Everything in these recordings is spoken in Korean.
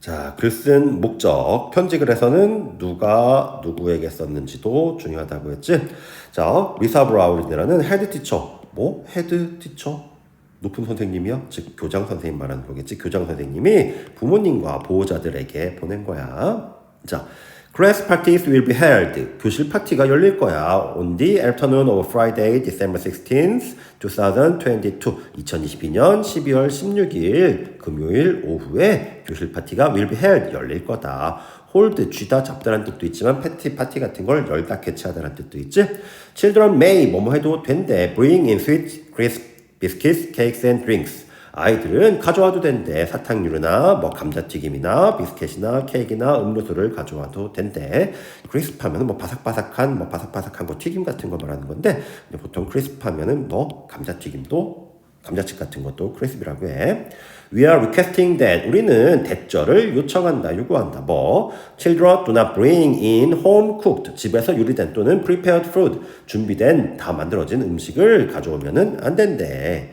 자, 글 쓴 목적. 편지 글에서는 누가 누구에게 썼는지도 중요하다고 했지. 자, 리사 브라울이라는 헤드 티처. 뭐? 헤드 티처? 높은 선생님이요? 즉, 교장 선생님 말하는 거겠지. 교장 선생님이 부모님과 보호자들에게 보낸 거야. 자, class parties will be held. 교실 파티가 열릴 거야. On the afternoon of Friday, December 16th, 2022. 2022년 12월 16일 금요일 오후에 교실 파티가 will be held. 열릴 거다. hold, 쥐다, 잡다라는 뜻도 있지만 패티, 파티 같은 걸 열다, 개최하다라는 뜻도 있지. Children may 뭐뭐 해도 된대. Bring in sweet, crisp biscuits, cakes and drinks. 아이들은 가져와도 된대. 사탕류나 뭐 감자튀김이나 비스켓이나 케이크나 음료수를 가져와도 된대. 크리스프 하면은 뭐 바삭바삭한 뭐 바삭바삭한 거 튀김 같은 거 말하는 건데 보통 크리스프 하면은 뭐 감자튀김도 감자칩 같은 것도 크리스피라고 해. We are requesting that 우리는 대절을 요청한다, 요구한다. 뭐 children do not bring in home cooked 집에서 요리된 또는 prepared food 준비된 다 만들어진 음식을 가져오면은 안 된대.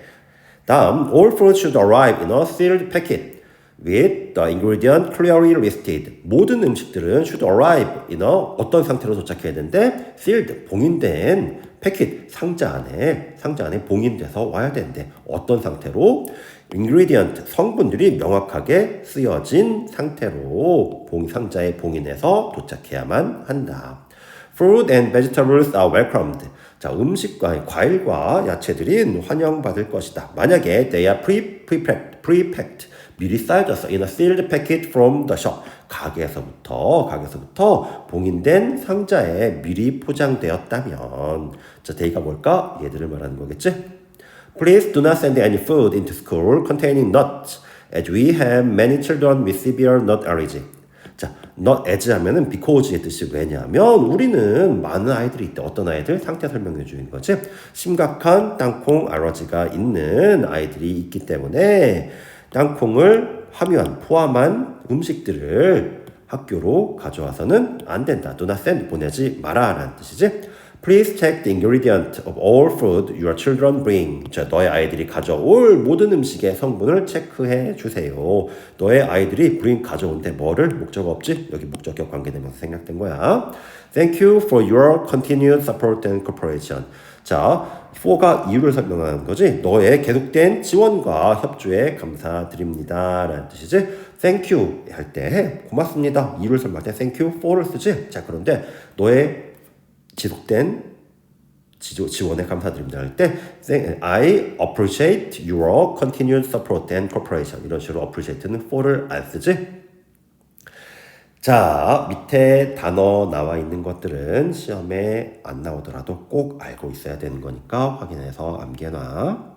다음 all fruit should arrive in a sealed packet with the ingredient clearly listed. 모든 음식들은 should arrive in a 어떤 상태로 도착해야 되는데 sealed 봉인된 패킷 상자 안에 상자 안에 봉인돼서 와야 되는데 어떤 상태로 ingredient 성분들이 명확하게 쓰여진 상태로 봉 상자에 봉인해서 도착해야만 한다. Fruit and vegetables are welcomed. 자, 음식과 과일과 야채들이 환영받을 것이다. 만약에 they are pre prepacked, prepacked 미리 쌓여졌어. in a sealed packet from the shop. 가게에서부터 가게에서부터 봉인된 상자에 미리 포장되었다면 자, they가 뭘까? 얘들을 말하는 거겠지? Please do not send any food into school containing nuts, as we have many children with severe nut allergy. 자, not as 하면은 because의 뜻이 왜냐하면 우리는 많은 아이들이 있대. 어떤 아이들? 상태 설명해 주는 거지. 심각한 땅콩 알러지가 있는 아이들이 있기 때문에 땅콩을 함유한 포함한 음식들을 학교로 가져와서는 안 된다. not send 보내지 마라 라는 뜻이지. Please check the ingredient of all food your children bring. 자, 너의 아이들이 가져올 모든 음식의 성분을 체크해 주세요. 너의 아이들이 bring 가져온데 뭐를 목적 없지? 여기 목적격 관계되면서 생략된 거야. Thank you for your continued support and cooperation. 자, for가 이유를 설명하는 거지. 너의 계속된 지원과 협조에 감사드립니다. 라는 뜻이지. Thank you 할 때 고맙습니다. 이유를 설명할 때 thank you for를 쓰지. 자, 그런데 너의 지속된 지원에 감사드립니다. 할 때 I appreciate your continued support and cooperation. 이런 식으로 appreciate는 for를 안 쓰지. 자 밑에 단어 나와 있는 것들은 시험에 안 나오더라도 꼭 알고 있어야 되는 거니까 확인해서 암기해놔